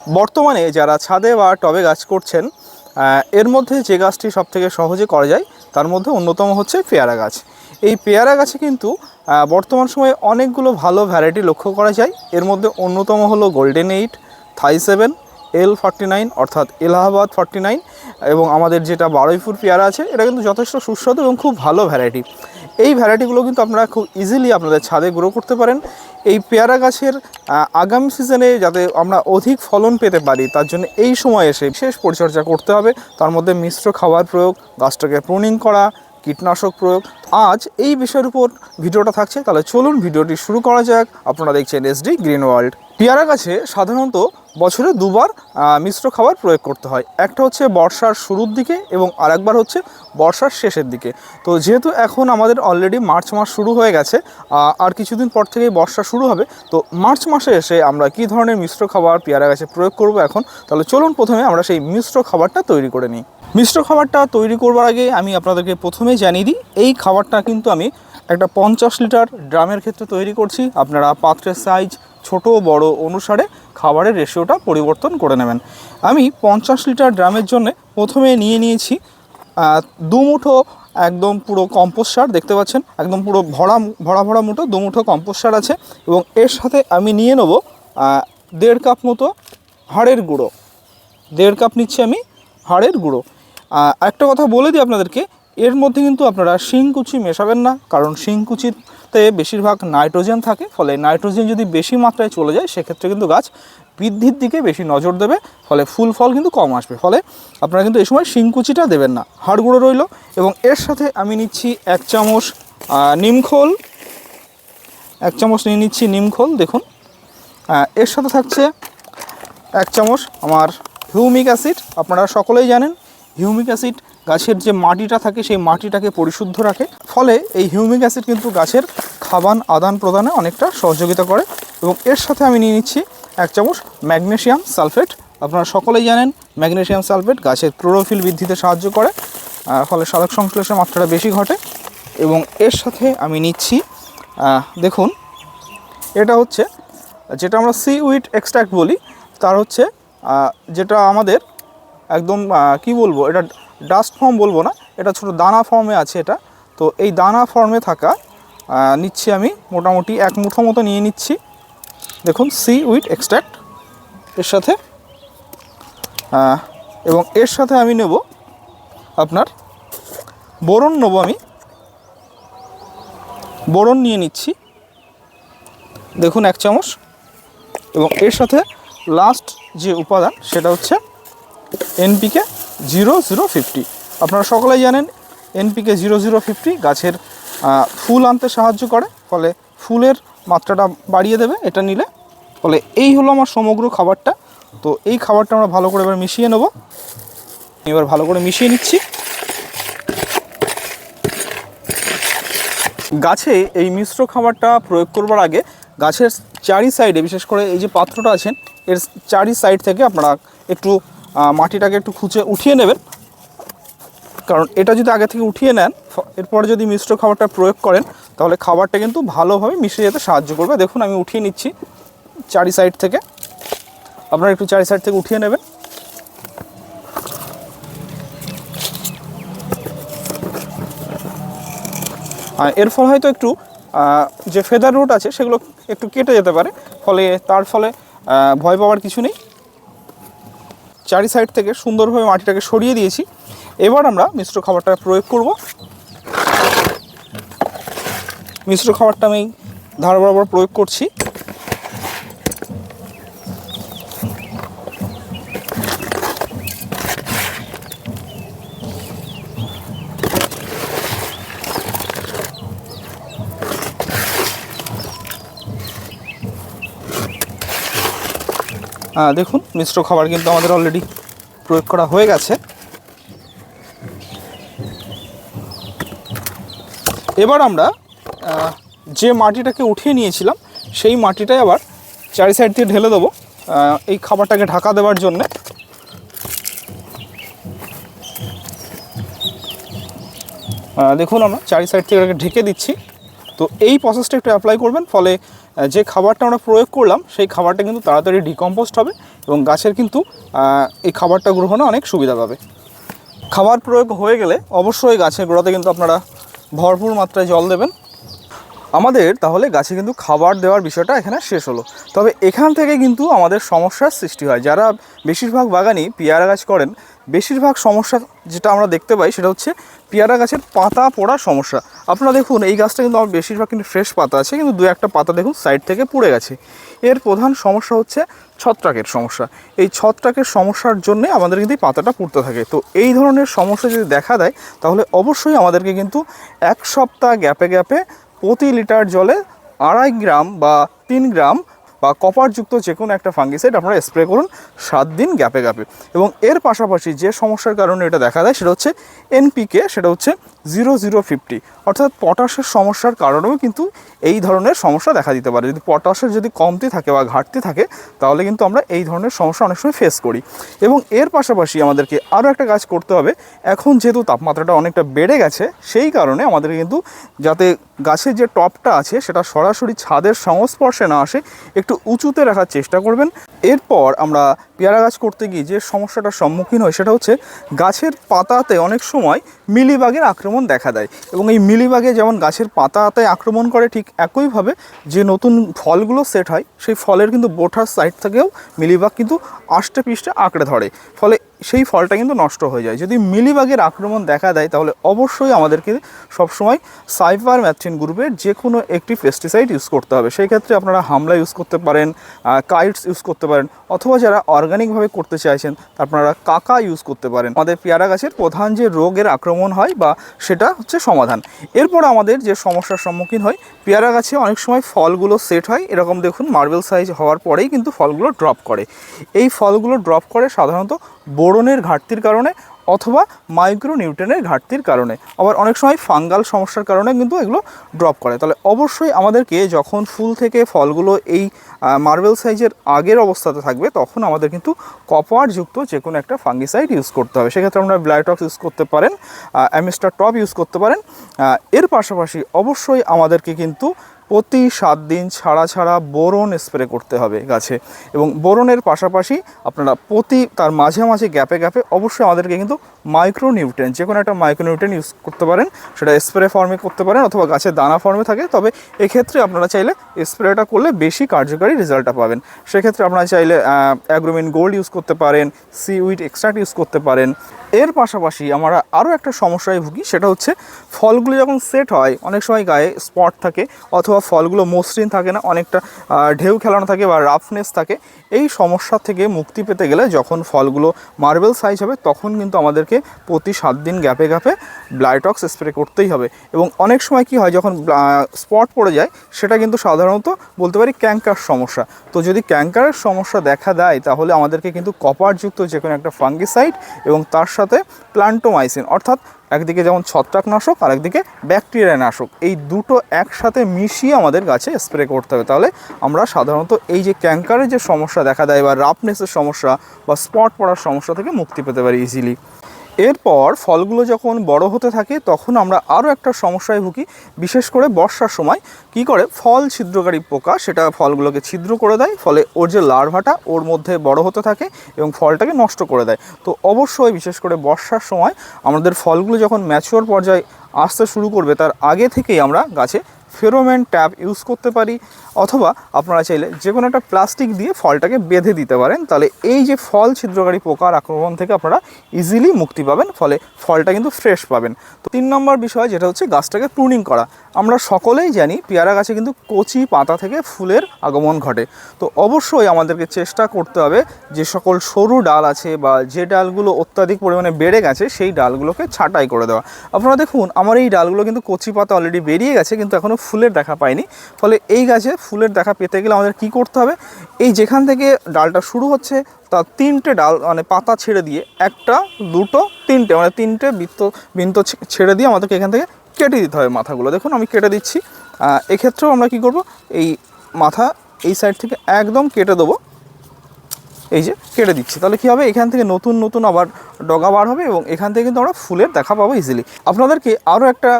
বর্তমানে যারা ছাদে বা টবে গাছ করছেন এর মধ্যে যে গাছটি সবথেকে সহজে করা যায়, তার মধ্যে অন্যতম হচ্ছে পেয়ারা গাছ। এই পেয়ারা গাছে কিন্তু বর্তমান সময়ে অনেকগুলো ভালো ভ্যারাইটি লক্ষ্য করা যায়। এর মধ্যে অন্যতম হলো golden eight Thai seven L forty nine অর্থাৎ এলাহাবাদ ফর্টি নাইন এবং আমাদের যেটা বারুইপুর পেয়ারা আছে, এটা কিন্তু যথেষ্ট সুস্বাদু এবং খুব ভালো ভ্যারাইটি এই ভ্যারাইটিগুলো কিন্তু আপনারা খুব ইজিলি আপনাদের ছাদে গ্রো করতে পারেন। এই পেয়ারা গাছের আগামী সিজনে যাতে আমরা অধিক ফলন পেতে পারি, তার জন্য এই সময় এসে বিশেষ পরিচর্যা করতে হবে। তার মধ্যে মিশ্র খাবার প্রয়োগ, গাছটাকে প্রুনিং করা কীটনাশক প্রয়োগ। আজ এই বিষয়ের উপর ভিডিওটা থাকছে। তাহলে চলুন ভিডিওটি শুরু করা যাক। আপনারা দেখছেন এসডি গ্রিন ওয়ার্ল্ড পেয়ারা গাছে সাধারণত বছরে দুবার মিশ্র খাবার প্রয়োগ করতে হয়। একটা হচ্ছে বর্ষার শুরুর দিকে এবং আরেকবার হচ্ছে বর্ষার শেষের দিকে। তো যেহেতু এখন আমাদের অলরেডি মার্চ মাস শুরু হয়ে গেছে আর কিছুদিন পর থেকেই বর্ষা শুরু হবে, তো মার্চ মাসে এসে আমরা কী ধরনের মিশ্র খাবার পেয়ারা গাছে প্রয়োগ করব এখন? তাহলে চলুন প্রথমে আমরা সেই মিশ্র খাবারটা তৈরি করে নিই। মিশ্র খাবারটা তৈরি করবার আগে আমি আপনাদেরকে প্রথমেই জানিয়ে দিই এই খাবারটা কিন্তু আমি একটা পঞ্চাশ লিটার ড্রামের ক্ষেত্রে তৈরি করছি। আপনারা পাত্রের সাইজ ছোট বড় অনুসারে খাবারের রেশিওটা পরিবর্তন করে নেবেন। আমি পঞ্চাশ লিটার ড্রামের জন্য প্রথমে নিয়ে নিয়েছি আহ, দু মুঠো একদম পুরো কম্পোস্ট সার দেখতে পাচ্ছেন? একদম পুরো ভরা ভরা ভরা মুঠো দু মুঠো কম্পোস্ট সার আছে এবং এর সাথে আমি নিয়ে নেব দেড় কাপ মতো হাড়ের গুঁড়ো। দেড় কাপ নিচ্ছি আমি হাড়ের গুঁড়ো। একটা কথা বলে দিই আপনাদেরকে, এর মধ্যে কিন্তু আপনারা শিংকুচি মেশাবেন না, কারণ শিংকুচিতে বেশিরভাগ নাইট্রোজেন থাকে, ফলে নাইট্রোজেন যদি বেশি মাত্রায় চলে যায়, সেক্ষেত্রে কিন্তু গাছ বৃদ্ধির দিকে বেশি নজর দেবে, ফলে ফুল ফল কিন্তু কম আসবে। ফলে আপনারা কিন্তু এই সময় শিংকুচিটা দেবেন না। হাড় গুঁড়ো রইল, এবং এর সাথে আমি নিচ্ছি এক চামচ নিমখোল এক চামচ নিয়ে নিচ্ছি নিমখোল দেখুন। এর সাথে থাকছে এক চামচ আমার হিউমিক অ্যাসিড, আপনারা সকলেই জানেন। হিউমিক অ্যাসিড গাছের যে মাটিটা থাকে, সেই মাটিটাকে পরিশুদ্ধ রাখে। ফলে এই হিউমিক অ্যাসিড কিন্তু গাছের খাবান আদান প্রদানে অনেকটা সহযোগিতা করে। এবং এর সাথে আমি নিয়ে নিচ্ছি এক চামচ ম্যাগনেসিয়াম সালফেট। আপনারা সকলেই জানেন, ম্যাগনেসিয়াম সালফেট গাছের ক্লোরোফিল বৃদ্ধিতে সাহায্য করে ফলে সালোক সংশ্লেষের মাত্রাটা বেশি ঘটে। এবং এর সাথে আমি নিচ্ছি দেখুন, এটা হচ্ছে, যেটা আমরা সি উইট এক্সট্রাক্ট বলি, তার হচ্ছে যেটা আমাদের একদম কি বলব, এটা ডাস্ট ফর্ম বলব না, এটা ছোট দানা ফর্মে আছে এটা। তো এই দানা ফর্মে থাকা নিচ্ছি আমি মোটামুটি এক মুঠো মতো নিয়ে নিচ্ছি। দেখুন সি উইট এক্সট্রাক্ট এর সাথে এবং এর সাথে আমি নেব আপনার বোরন নেব আমি। বোরন নিয়ে নিচ্ছি। দেখুন, এক চামচ। এবং এর সাথে লাস্ট যে উপাদান, সেটা হচ্ছে এনপিকে জিরো জিরো ফিফটি। আপনারা সকলেই জানেন, এনপিকে জিরো জিরো ফিফটি গাছের ফুল আনতে সাহায্য করে, ফলে ফুলের মাত্রাটা বাড়িয়ে দেবে এটা নিলে। ফলে এই হলো আমার সমগ্র খাবারটা। তো এই খাবারটা আমরা ভালো করে এবার মিশিয়ে নেব। এবার ভালো করে মিশিয়ে নিচ্ছি। গাছে এই মিশ্র খাবারটা প্রয়োগ করবার আগে গাছের চারি সাইডে, বিশেষ করে এই যে পাত্রটা আছেন, এর চারি সাইড থেকে আপনারা একটু মাটিটাকে একটু খুঁচে উঠিয়ে নেবেন। কারণ এটা যদি আগে থেকে উঠিয়ে নেন এরপরে যদি মিশ্র খাবারটা প্রয়োগ করেন, তাহলে খাবারটা কিন্তু ভালোভাবে মিশে যেতে সাহায্য করবে। দেখুন, আমি উঠিয়ে নিচ্ছি চারি সাইড থেকে। আপনারা একটু চারি সাইড থেকে উঠিয়ে নেবেন। এর ফলে হয়তো একটু যে ফেদার রুট আছে, সেগুলো একটু কেটে যেতে পারে। ফলে, তার ফলে ভয় পাওয়ার কিছু নেই। চারি সাইড থেকে সুন্দরভাবে মাটিটাকে সরিয়ে দিয়েছি। এবার আমরা মিশ্র খাবারটা প্রয়োগ করব। মিশ্র খাবারটা আমি ধার বরাবর প্রয়োগ করছি। দেখুন, মিশ্র খাবার কিন্তু আমাদের অলরেডি প্রয়োগ করা হয়ে গেছে। এবার আমরা যে মাটিটাকে উঠিয়ে নিয়েছিলাম, সেই মাটিটাই আবার চারি সাইড দিয়ে ঢেলে দেবো এই খাবারটাকে ঢাকা দেওয়ার জন্যে। দেখুন আমরা চারি সাইড থেকে ঢেকে দিচ্ছি। তো এই প্রসেসটা একটু অ্যাপ্লাই করবেন, ফলে যে খাবারটা আমরা প্রয়োগ করলাম, সেই খাবারটা কিন্তু তাড়াতাড়ি ডিকম্পোস্ট হবে এবং গাছের কিন্তু এই খাবারটা গ্রহণে অনেক সুবিধা পাবে। খাবার প্রয়োগ হয়ে গেলে অবশ্যই গাছের গোড়াতে কিন্তু আপনারা ভরপুর মাত্রায় জল দেবেন। আমাদের তাহলে গাছে কিন্তু খাবার দেওয়ার বিষয়টা এখানে শেষ হলো। তবে এখান থেকে কিন্তু আমাদের সমস্যার সৃষ্টি হয়। যারা বেশিরভাগ বাগানই পেয়ারা গাছ করেন বেশিরভাগ সমস্যা যেটা আমরা দেখতে পাই সেটা হচ্ছে পেয়ারা গাছের পাতা পড়ার সমস্যা। আপনারা দেখুন, এই গাছটা কিন্তু আমার বেশিরভাগ কিন্তু ফ্রেশ পাতা আছে, কিন্তু দু একটা পাতা দেখুন সাইড থেকে পুড়ে গেছে। এর প্রধান সমস্যা হচ্ছে ছত্রাকের সমস্যা। এই ছত্রাকের সমস্যার জন্য আমাদের কিন্তু এই পাতাটা পুড়তে থাকে। তো এই ধরনের সমস্যা যদি দেখা দেয়, তাহলে অবশ্যই আমাদেরকে কিন্তু এক সপ্তাহ গ্যাপে গ্যাপে প্রতি লিটার জলে আড়াই গ্রাম বা তিন গ্রাম বা কপারযুক্ত যে কোনো একটা ফাঙ্গিসাইড আপনারা স্প্রে করুন সাত দিন গ্যাপে গ্যাপে। এবং এর পাশাপাশি যে সমস্যার কারণে এটা দেখা দেয় সেটা হচ্ছে এনপিকে সেটা হচ্ছে জিরো জিরো ফিফটি অর্থাৎ পটাশের সমস্যার কারণেও কিন্তু এই ধরনের সমস্যা দেখা দিতে পারে। যদি পটাশের যদি কমতি থাকে বা ঘাটতি থাকে, তাহলে কিন্তু আমরা এই ধরনের সমস্যা অনেক সময় ফেস করি। এবং এর পাশাপাশি আমাদেরকে আরও একটা কাজ করতে হবে। এখন যেহেতু তাপমাত্রাটা অনেকটা বেড়ে গেছে, সেই কারণে আমাদের কিন্তু যাতে গাছের যে টপটা আছে, সেটা সরাসরি ছাদের সংস্পর্শে না আসে, একটু উঁচুতে রাখার চেষ্টা করবেন। এরপর আমরা পেয়ারা গাছ করতে গিয়ে যে সমস্যাটার সম্মুখীন হয় সেটা হচ্ছে গাছের পাতাতে অনেক সময় মিলিবাগের আক্রমণ দেখা দেয় এবং এই মিলিবাগে যেমন গাছের পাতাতে আক্রমণ করে ঠিক একইভাবে যে নতুন ফলগুলো সেট হয়, সেই ফলের কিন্তু বোঠার সাইড থেকেও মিলিবাগ কিন্তু আষ্টে পিষ্টে আঁকড়ে ধরে। ফলে সেই ফলটা কিন্তু নষ্ট হয়ে যায়। যদি মিলিবাগের আক্রমণ দেখা দেয়, তাহলে অবশ্যই আমাদেরকে সবসময় সাইফার ম্যাথিন গ্রুপের যে কোনো একটি পেস্টিসাইড ইউজ করতে হবে। সেই ক্ষেত্রে আপনারা হামলা ইউজ করতে পারেন কাইটস ইউজ করতে পারেন, অথবা যারা অর্গানিকভাবে করতে চাইছেন, আপনারা কাকা ইউজ করতে পারেন। আমাদের পেয়ারা গাছের প্রধান যে রোগের আক্রমণ হয় বা সেটা হচ্ছে সমাধান। এরপর আমাদের যে সমস্যার সম্মুখীন হয়, পেয়ারা গাছে অনেক সময় ফলগুলো সেট হয়। এরকম দেখুন, মার্বেল সাইজ হওয়ার পরেই কিন্তু ফলগুলো ড্রপ করে। এই ফলগুলো ড্রপ করে সাধারণত বোরনের ঘাটতির কারণে অথবা মাইক্রো নিউট্রেনের ঘাটতির কারণে। আবার অনেক সময় ফাঙ্গাল সমস্যার কারণে কিন্তু এগুলো ড্রপ করে। তাহলে অবশ্যই আমাদেরকে যখন ফুল থেকে ফলগুলো এই মার্বেল সাইজের আগের অবস্থাতে থাকবে, তখন আমাদের কিন্তু কপারযুক্ত যে কোনো একটা ফাঙ্গিসাইড ইউজ করতে হবে। সেক্ষেত্রে আমরা ব্লাইটক্স ইউজ করতে পারেন অ্যামিস্টার টপ ইউজ করতে পারেন। এর পাশাপাশি অবশ্যই আমাদেরকে কিন্তু প্রতি সাত দিন ছাড়া ছাড়া বোরন স্প্রে করতে হবে গাছে। এবং বোরনের পাশাপাশি আপনারা প্রতি তার মাঝে মাঝে গ্যাপে গ্যাপে অবশ্যই আমাদেরকে কিন্তু মাইক্রো নিউট্রেন যে কোনো একটা মাইক্রো নিউট্রেন ইউজ করতে পারেন। সেটা স্প্রে ফর্মে করতে পারেন অথবা গাছের দানা ফর্মে থাকে। তবে এক্ষেত্রে আপনারা চাইলে স্প্রেটা করলে বেশি কার্যকারী রেজাল্টটা পাবেন। সেক্ষেত্রে আপনারা চাইলে অ্যাগ্রোমিন গোল্ড ইউজ করতে পারেন সি উইট এক্সট্রাক্ট ইউজ করতে পারেন। এর পাশাপাশি আমরা আরও একটা সমস্যায় ভুগি, সেটা হচ্ছে ফলগুলো যখন সেট হয়, অনেক সময় গায়ে স্পট থাকে অথবা ফলগুলো মসৃণ থাকে না, অনেকটা ঢেউ খেলানো থাকে বা রাফনেস থাকে, এই সমস্যা থেকে মুক্তি পেতে গেলে যখন ফলগুলো মার্বেল সাইজ হবে, তখন কিন্তু আমাদেরকে প্রতি সাত দিন গ্যাপে গ্যাপে ব্লাইটক্স স্প্রে করতেই হবে। এবং অনেক সময় কি হয়, যখন স্পট পড়ে যায়, সেটা কিন্তু সাধারণত বলতে পারি ক্যাঙ্কার সমস্যা। তো যদি ক্যাঙ্কারের সমস্যা দেখা দেয়, তাহলে আমাদেরকে কিন্তু কপারযুক্ত যে কোনো একটা ফাঙ্গিসাইড এবং তার সাথে প্লান্টোমাইসিন, অর্থাৎ একদিকে যেমন ছত্রাকনাশক আর একদিকে ব্যাকটেরিয়া নাশক এই দুটো একসাথে মিশিয়ে আমাদের গাছে স্প্রে করতে হবে। তাহলে আমরা সাধারণত এই যে ক্যাঙ্কারের যে সমস্যা দেখা দেয় বা রাফনেসের সমস্যা বা স্পট পড়ার সমস্যা থেকে মুক্তি পেতে পারি ইজিলি এরপর ফলগুলো যখন বড় হতে থাকে, তখন আমরা আরও একটা সমস্যায় ভুগি। বিশেষ করে বর্ষার সময় কি করে? ফল ছিদ্রকারী পোকা, সেটা ফলগুলোকে ছিদ্র করে দেয়, ফলে ওর যে লার্ভাটা ওর মধ্যে বড় হতে থাকে এবং ফলটাকে নষ্ট করে দেয়। তো অবশ্যই বিশেষ করে বর্ষার সময় আমাদের ফলগুলো যখন ম্যাচিওর পর্যায়ে আসতে শুরু করবে, তার আগে থেকেই আমরা গাছে ফেরোমেন ট্যাপ ইউজ করতে পারি, অথবা আপনারা চাইলে যে কোনো একটা প্লাস্টিক দিয়ে ফলটাকে বেঁধে দিতে পারেন। তাহলে এই যে ফল ছিদ্রকারী পোকার আক্রমণ থেকে আপনারা ইজিলি মুক্তি পাবেন, ফলে ফলটা কিন্তু ফ্রেশ পাবেন। তো তিন নম্বর বিষয় যেটা হচ্ছে গাছটাকে প্রুনিং করা। আমরা সকলেই জানি পেয়ারা গাছে কিন্তু কচি পাতা থেকে ফুলের আগমন ঘটে। তো অবশ্যই আমাদেরকে চেষ্টা করতে হবে যে সকল সরু ডাল আছে বা যে ডালগুলো অত্যাধিক পরিমাণে বেড়ে গেছে, সেই ডালগুলোকে ছাঁটাই করে দেওয়া। আপনারা দেখুন, আমার এই ডালগুলো কিন্তু কচি পাতা অলরেডি বেরিয়ে গেছে, কিন্তু এখনও ফুলের দেখা পায়নি ফলে এই গাছে ফুলের দেখা পেতে গেলে আমাদের কি করতে হবে? এই যেখান থেকে ডালটা শুরু হচ্ছে, তার তিনটে ডাল মানে পাতা ছেড়ে দিয়ে একটা, দুটো, তিনটে মানে তিনটে বৃত্ত, বৃন্ত ছেড়ে দিয়ে আমাদেরকে এখান থেকে কেটে দিতে হবে মাথাগুলো। দেখুন, আমি কেটে দিচ্ছি। এক্ষেত্রেও আমরা কি করব? এই মাথা এই সাইড থেকে একদম কেটে দেবো। এই যে কেটে দিচ্ছি। তাহলে কি হবে? এখান থেকে নতুন নতুন আবার ডগা বার হবে এবং এখান থেকে কিন্তু আমরা ফুলের দেখা পাবো ইজিলি আপনাদেরকে আরও একটা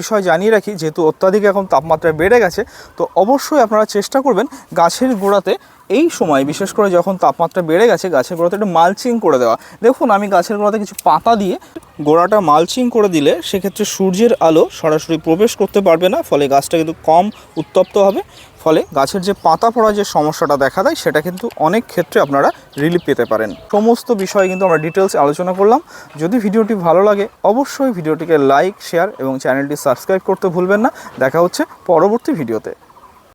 বিষয় জানিয়ে রাখি, যেহেতু অত্যাধিক এখন তাপমাত্রা বেড়ে গেছে, তো অবশ্যই আপনারা চেষ্টা করবেন গাছের গোড়াতে এই সময়, বিশেষ করে যখন তাপমাত্রা বেড়ে গেছে, গাছের গোড়াতে একটু মালচিং করে দেওয়া। দেখুন, আমি গাছের গোড়াতে কিছু পাতা দিয়ে গোড়াটা মালচিং করে দিলে সেক্ষেত্রে সূর্যের আলো সরাসরি প্রবেশ করতে পারবে না, ফলে গাছটা কিন্তু কম উত্তপ্ত হবে। ফলে গাছের যে পাতা পড়া যে সমস্যাটা দেখা দেয়, সেটা কিন্তু অনেক ক্ষেত্রে আপনারা রিলিফ পেতে পারেন। সমস্ত বিষয়ে কিন্তু আমরা ডিটেলস আলোচনা করলাম। যদি ভিডিওটি ভালো লাগে, অবশ্যই ভিডিওটিকে লাইক শেয়ার এবং চ্যানেলটি সাবস্ক্রাইব করতে ভুলবেন না। দেখা হচ্ছে পরবর্তী ভিডিওতে।